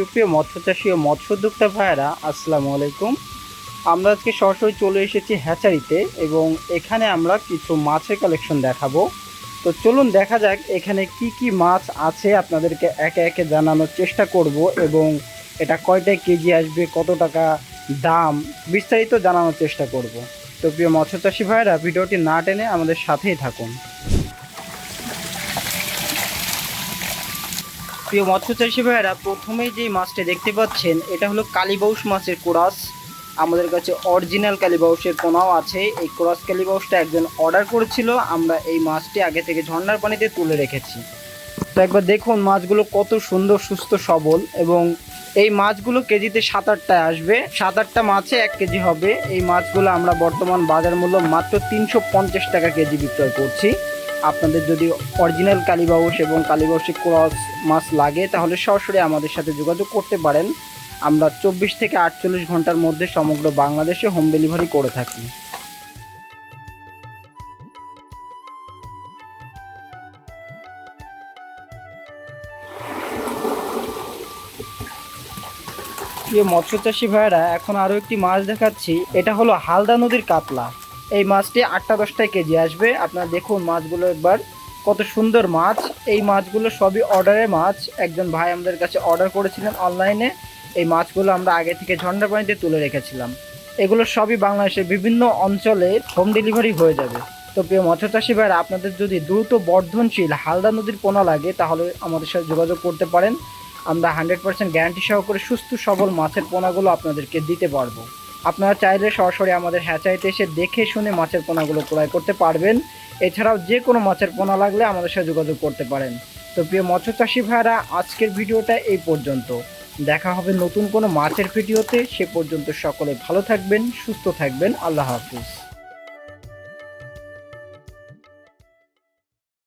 সুপ্রিয় মৎস্য চাষী ও মৎস্য উদ্যোক্তা ভাইয়েরা, আসসালামু আলাইকুম। আমরা আজকে সরাসরি চলে এসেছি হ্যাচারিতে এবং এখানে আমরা কিছু মাছের কালেকশন দেখাবো। তো চলুন দেখা যাক এখানে কি কি মাছ আছে আপনাদেরকে একে একে জানানোর চেষ্টা করব এবং এটা কয়টা কেজি আসবে, কত টাকা দাম বিস্তারিত জানানোর চেষ্টা করব। তো প্রিয় মৎস্য চাষী ভাইয়েরা, ভিডিওটি না টেনে আমাদের সাথেই থাকুন। প্রিয় মৎস্য চাষী ভাইয়েরা, প্রথমেই যে মাছটি দেখতে পাচ্ছেন, এটা হলো কালীবাউস মাছের কোরাস। আমাদের কাছে অরিজিনাল কালীবাউসের পোনাও আছে। এই কোরাস কালীবাউসটা একজন অর্ডার করেছিল। আমরা এই মাছটি আগে থেকে ঝর্ণার পানিতে তুলে রেখেছি। তো একবার দেখুন মাছগুলো কত সুন্দর, সুস্থ, সবল এবং এই মাছগুলো কেজিতে সাত আটটায় আসবে। সাত আটটা মাছে এক কেজি হবে। এই মাছগুলো আমরা বর্তমান বাজার মূল্য মাত্র তিনশো পঞ্চাশ টাকা কেজি বিক্রয় করছি। আপনাদের যদি অরিজিনাল কালীবাউস এবং কালীবাউসি ক্রস মাছ লাগে, তাহলে সরাসরি আমাদের সাথে যোগাযোগ করতে পারেন। আমরা চব্বিশ থেকে আটচল্লিশ ঘণ্টার মধ্যে সমগ্র বাংলাদেশে হোম ডেলিভারি করে থাকি। মৎস্য চাষী ভাইয়েরা, এখন আরও একটি মাছ দেখাচ্ছি। এটা হলো হালদা নদীর কাতলা। এই মাছটি আটটা দশটায় কেজি আসবে। আপনারা দেখুন মাছগুলো একবার, কত সুন্দর মাছ। এই মাছগুলো সবই অর্ডারের মাছ। একজন ভাই আমাদের কাছে অর্ডার করেছিলেন অনলাইনে। এই মাছগুলো আমরা আগে থেকে ঝর্ণা পানিতে তুলে রেখেছিলাম। এগুলো সবই বাংলাদেশের বিভিন্ন অঞ্চলে হোম ডেলিভারি হয়ে যাবে। তো প্রিয় মৎস্য চাষী ভাইরা, আপনাদের যদি দ্রুত বর্ধনশীল হালদা নদীর পোনা লাগে, তাহলে আমাদের সাথে যোগাযোগ করতে পারেন। আমরা হান্ড্রেড পার্সেন্ট গ্যারান্টি সহকারে সুস্থ সবল মাছের পোনাগুলো আপনাদেরকে দিতে পারব। আপনারা চাইলে সরাসরি আমাদের হ্যাচাইতে এসে দেখে শুনে মাছের পোনাগুলো ক্রয় করতে পারবেন। এছাড়াও যে কোনো মাছের পোনা লাগলে আমাদের সাথে যোগাযোগ করতে পারেন। তো প্রিয় মৎস্য চাষি ভাইরা আজকের ভিডিওটা এই পর্যন্ত। দেখা হবে নতুন কোনো মাছের ভিডিওতে। সে পর্যন্ত সকলে ভালো থাকবেন, সুস্থ থাকবেন। আল্লাহ হাফিজ।